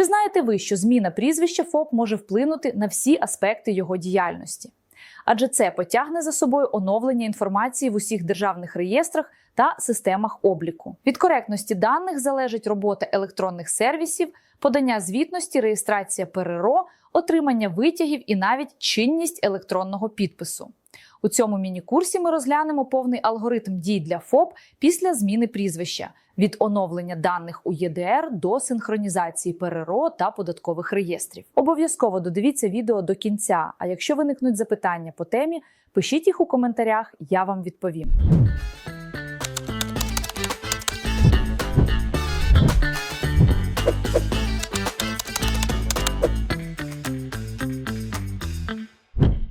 Чи знаєте ви, що зміна прізвища ФОП може вплинути на всі аспекти його діяльності? Адже це потягне за собою оновлення інформації в усіх державних реєстрах та системах обліку. Від коректності даних залежить робота електронних сервісів, подання звітності, реєстрація ПРРО, отримання витягів і навіть чинність електронного підпису. У цьому міні-курсі ми розглянемо повний алгоритм дій для ФОП після зміни прізвища від оновлення даних у ЄДР до синхронізації ПРРО та податкових реєстрів. Обов'язково додивіться відео до кінця. А якщо виникнуть запитання по темі, пишіть їх у коментарях, я вам відповім.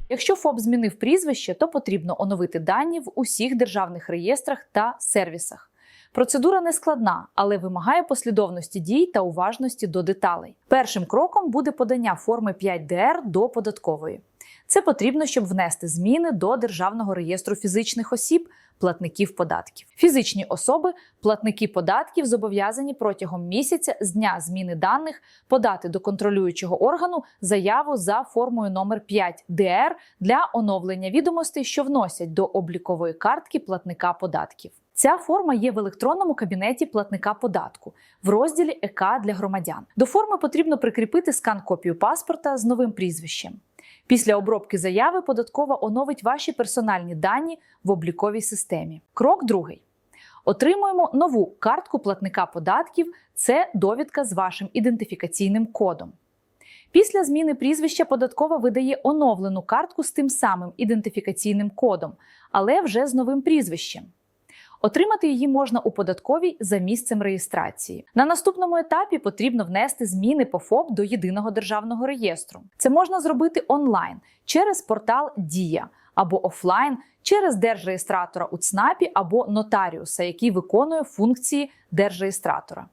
Якщо ФОП змінив прізвище, то потрібно оновити дані в усіх державних реєстрах та сервісах. Процедура не складна, але вимагає послідовності дій та уважності до деталей. Першим кроком буде подання форми 5ДР до податкової. Це потрібно, щоб внести зміни до Державного реєстру фізичних осіб, платників податків. Фізичні особи, платники податків зобов'язані протягом місяця з дня зміни даних подати до контролюючого органу заяву за формою номер 5 ДР для оновлення відомостей, що вносять до облікової картки платника податків. Ця форма є в електронному кабінеті платника податку в розділі ЕК для громадян. До форми потрібно прикріпити скан копію паспорта з новим прізвищем. Після обробки заяви податкова оновить ваші персональні дані в обліковій системі. Крок другий. Отримуємо нову картку платника податків. Це довідка з вашим ідентифікаційним кодом. Після зміни прізвища податкова видає оновлену картку з тим самим ідентифікаційним кодом, але вже з новим прізвищем. Отримати її можна у податковій за місцем реєстрації. На наступному етапі потрібно внести зміни по ФОП до єдиного державного реєстру. Це можна зробити онлайн через портал Дія або офлайн через держреєстратора у ЦНАПі або нотаріуса, який виконує функції держреєстратора.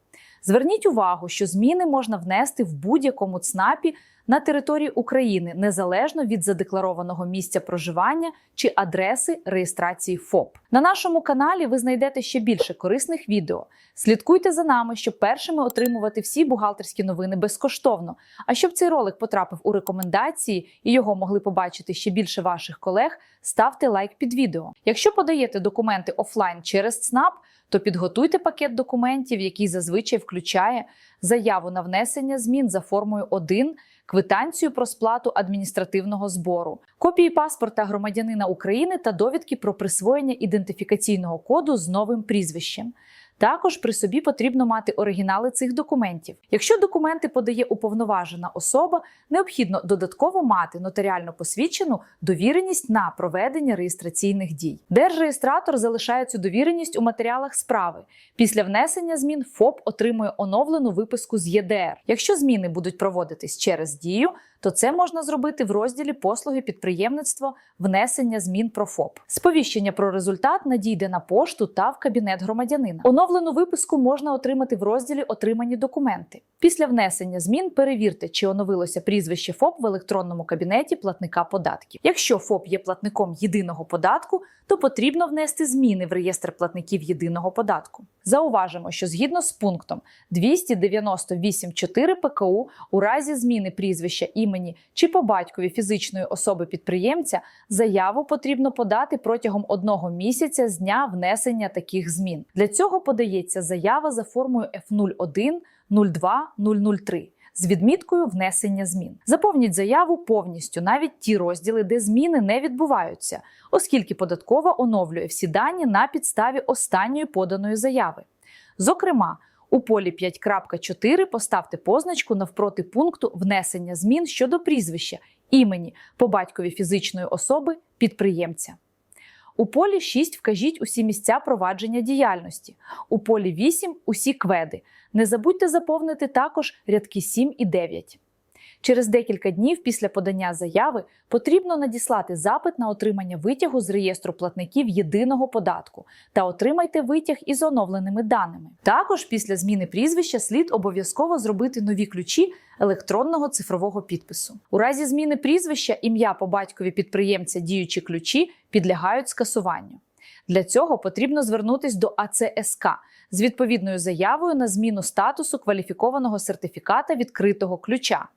Зверніть увагу, що зміни можна внести в будь-якому ЦНАПі на території України незалежно від задекларованого місця проживання чи адреси реєстрації ФОП. На нашому каналі ви знайдете ще більше корисних відео. Слідкуйте за нами, щоб першими отримувати всі бухгалтерські новини безкоштовно. А щоб цей ролик потрапив у рекомендації і його могли побачити ще більше ваших колег, ставте лайк під відео. Якщо подаєте документи офлайн через ЦНАП, то підготуйте пакет документів, який зазвичай включає заяву на внесення змін за формою 1, квитанцію про сплату адміністративного збору, копії паспорта громадянина України та довідки про присвоєння ідентифікаційного коду з новим прізвищем. Також при собі потрібно мати оригінали цих документів. Якщо документи подає уповноважена особа, необхідно додатково мати нотаріально посвідчену довіреність на проведення реєстраційних дій. Держреєстратор залишає цю довіреність у матеріалах справи. Після внесення змін ФОП отримує оновлену виписку з ЄДР. Якщо зміни будуть проводитись через дію, то це можна зробити в розділі послуги підприємництва внесення змін про ФОП. Сповіщення про результат надійде на пошту та в кабінет громадянина. Оновлену виписку можна отримати в розділі Отримані документи. Після внесення змін перевірте, чи оновилося прізвище ФОП в електронному кабінеті платника податків. Якщо фоп є платником єдиного податку, то потрібно внести зміни в реєстр платників єдиного податку. Зауважимо, що згідно з пунктом 298.4 ПКУ у разі зміни прізвища імені чи по батькові фізичної особи підприємця заяву потрібно подати протягом одного місяця з дня внесення таких змін. Для цього подається заява за формою F01 02 003 з відміткою внесення змін. Заповніть заяву повністю, навіть ті розділи, де зміни не відбуваються, оскільки податкова оновлює всі дані на підставі останньої поданої заяви. Зокрема, у полі 5.4 поставте позначку навпроти пункту внесення змін щодо прізвища, імені по батькові фізичної особи підприємця. У полі 6 вкажіть усі місця провадження діяльності. У полі 8 усі кведи. Не забудьте заповнити також рядки 7 і 9. Через декілька днів після подання заяви потрібно надіслати запит на отримання витягу з реєстру платників єдиного податку та отримайте витяг із оновленими даними. Також після зміни прізвища слід обов'язково зробити нові ключі електронного цифрового підпису. У разі зміни прізвища ім'я по батькові підприємця діючі ключі підлягають скасуванню. Для цього потрібно звернутися до АЦСК з відповідною заявою на зміну статусу кваліфікованого сертифіката відкритого ключа.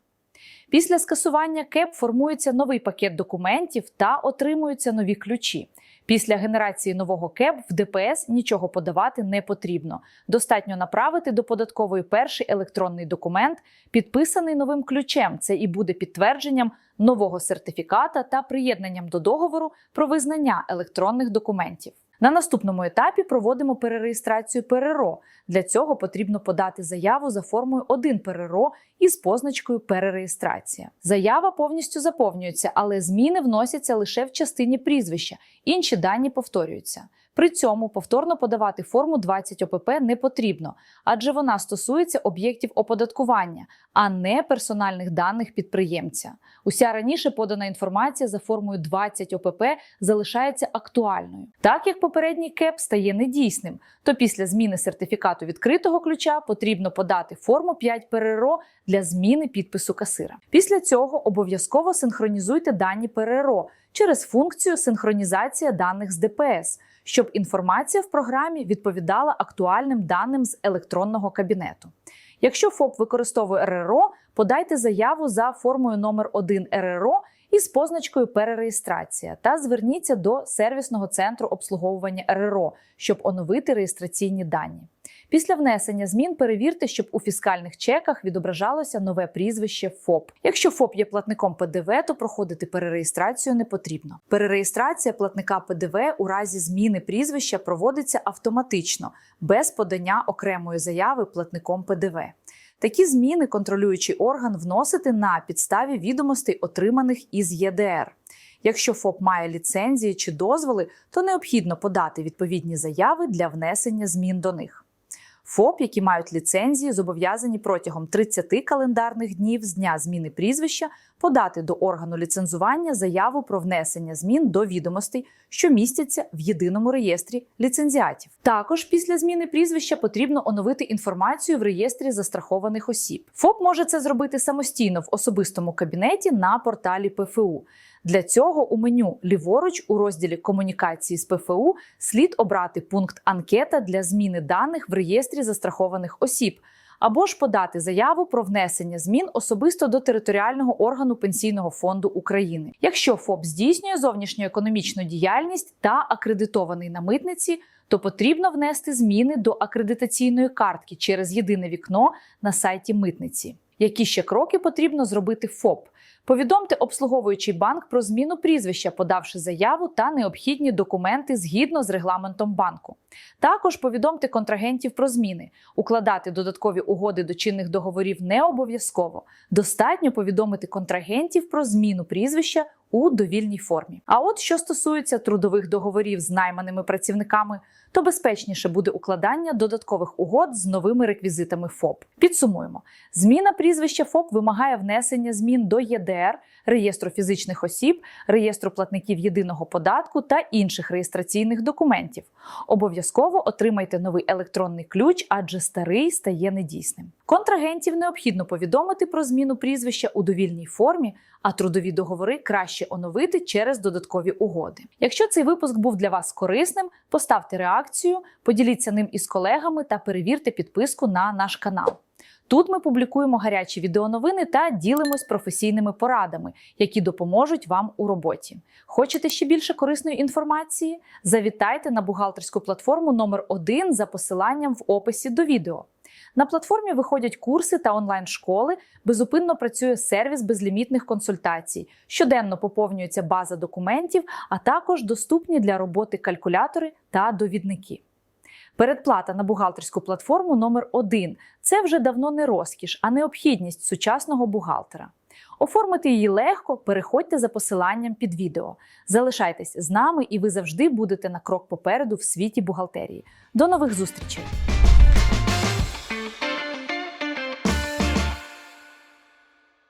Після скасування КЕП формується новий пакет документів та отримуються нові ключі. Після генерації нового КЕП в ДПС нічого подавати не потрібно. Достатньо направити до податкової перший електронний документ, підписаний новим ключем. Це і буде підтвердженням нового сертифіката та приєднанням до договору про визнання електронних документів. На наступному етапі проводимо перереєстрацію ПРРО. Для цього потрібно подати заяву за формою 1 ПРРО із позначкою перереєстрація. Заява повністю заповнюється, але зміни вносяться лише в частині прізвища. Інші дані повторюються. При цьому повторно подавати форму 20 ОПП не потрібно, адже вона стосується об'єктів оподаткування, а не персональних даних підприємця. Уся раніше подана інформація за формою 20 ОПП залишається актуальною. Так як попередній КЕП стає недійсним, то після зміни сертифікату відкритого ключа потрібно подати форму 5 ПРРО для зміни підпису касира. Після цього обов'язково синхронізуйте дані ПРРО через функцію синхронізація даних з ДПС, щоб інформація в програмі відповідала актуальним даним з електронного кабінету. Якщо ФОП використовує РРО, подайте заяву за формою номер 1 РРО із позначкою перереєстрація та зверніться до сервісного центру обслуговування РРО, щоб оновити реєстраційні дані. Після внесення змін перевірте, щоб у фіскальних чеках відображалося нове прізвище ФОП. Якщо ФОП є платником ПДВ, то проходити перереєстрацію не потрібно. Перереєстрація платника ПДВ у разі зміни прізвища проводиться автоматично, без подання окремої заяви платником ПДВ. Такі зміни контролюючий орган вносити на підставі відомостей, отриманих із ЄДР. Якщо ФОП має ліцензії чи дозволи, то необхідно подати відповідні заяви для внесення змін до них. ФОП, які мають ліцензії, зобов'язані протягом 30 календарних днів з дня зміни прізвища подати до органу ліцензування заяву про внесення змін до відомостей, що містяться в єдиному реєстрі ліцензіатів. Також після зміни прізвища потрібно оновити інформацію в реєстрі застрахованих осіб. ФОП може це зробити самостійно в особистому кабінеті на порталі ПФУ. Для цього у меню ліворуч у розділі комунікації з ПФУ слід обрати пункт анкета для зміни даних в реєстрі застрахованих осіб. Або ж подати заяву про внесення змін особисто до територіального органу пенсійного фонду України. Якщо ФОП здійснює зовнішньоекономічну діяльність та акредитований на митниці, то потрібно внести зміни до акредитаційної картки через єдине вікно на сайті митниці. Які ще кроки потрібно зробити ФОП? Повідомте обслуговуючий банк про зміну прізвища, подавши заяву та необхідні документи згідно з регламентом банку. Також повідомте контрагентів про зміни. Укладати додаткові угоди до чинних договорів не обов'язково. Достатньо повідомити контрагентів про зміну прізвища у довільній формі. А от що стосується трудових договорів з найманими працівниками, то безпечніше буде укладання додаткових угод з новими реквізитами ФОП. Підсумуємо: зміна прізвища ФОП вимагає внесення змін до ЄДР, реєстру фізичних осіб, реєстру платників єдиного податку та інших реєстраційних документів. Обов'язково отримайте новий електронний ключ, адже старий стає недійсним. Контрагентів необхідно повідомити про зміну прізвища у довільній формі, а трудові договори краще оновити через додаткові угоди. Якщо цей випуск був для вас корисним, поставте реакцію, поділіться ним із колегами та перевірте підписку на наш канал. Тут ми публікуємо гарячі відеоновини та ділимось професійними порадами, які допоможуть вам у роботі. Хочете ще більше корисної інформації? Завітайте на бухгалтерську платформу номер 1 за посиланням в описі до відео. На платформі виходять курси та онлайн-школи, безупинно працює сервіс безлімітних консультацій, щоденно поповнюється база документів, а також доступні для роботи калькулятори та довідники. Передплата на бухгалтерську платформу номер 1 це вже давно не розкіш, а необхідність сучасного бухгалтера. Оформити її легко, переходьте за посиланням під відео. Залишайтесь з нами, і ви завжди будете на крок попереду в світі бухгалтерії. До нових зустрічей!